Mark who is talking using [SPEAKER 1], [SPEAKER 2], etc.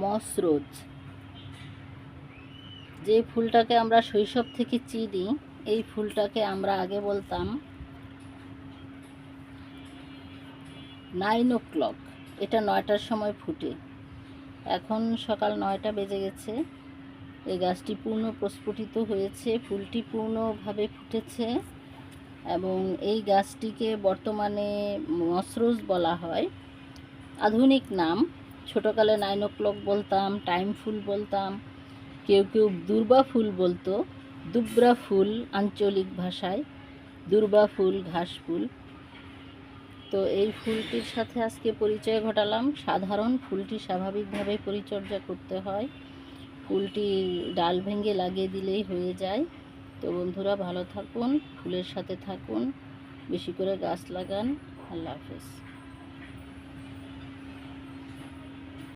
[SPEAKER 1] মসরোজ যে ফুলটাকে আমরা শৈশব থেকে চিনি, এই ফুলটাকে আমরা আগে বলতাম নাইন ও ক্লক এটা নয়টার সময় ফুটে। এখন সকাল নয়টা বেজে গেছে। এই গাছটি পূর্ণ প্রস্ফুটিত হয়েছে। ফুলটি পূর্ণভাবে ফুটেছে এবং এই গাছটিকে বর্তমানে মসরোজ বলা হয়। আধুনিক নাম ছোটোকালে নাইন ও ক্লক বলতাম টাইম ফুল বলতাম, কেউ কেউ দুর্বা ফুল বলতো, দুবরা ফুল আঞ্চলিক ভাষায়, দুর্বা ফুল, ঘাস ফুল। তো এই ফুলটির সাথে আজকে পরিচয় ঘটালাম। সাধারণ ফুলটি স্বাভাবিকভাবে পরিচর্যা করতে হয়। ফুলটি ডাল ভেঙে লাগিয়ে দিলেই হয়ে যায়। তো বন্ধুরা, ভালো থাকুন, ফুলের সাথে থাকুন, বেশি করে গাছ লাগান। আল্লাহ হাফেজ।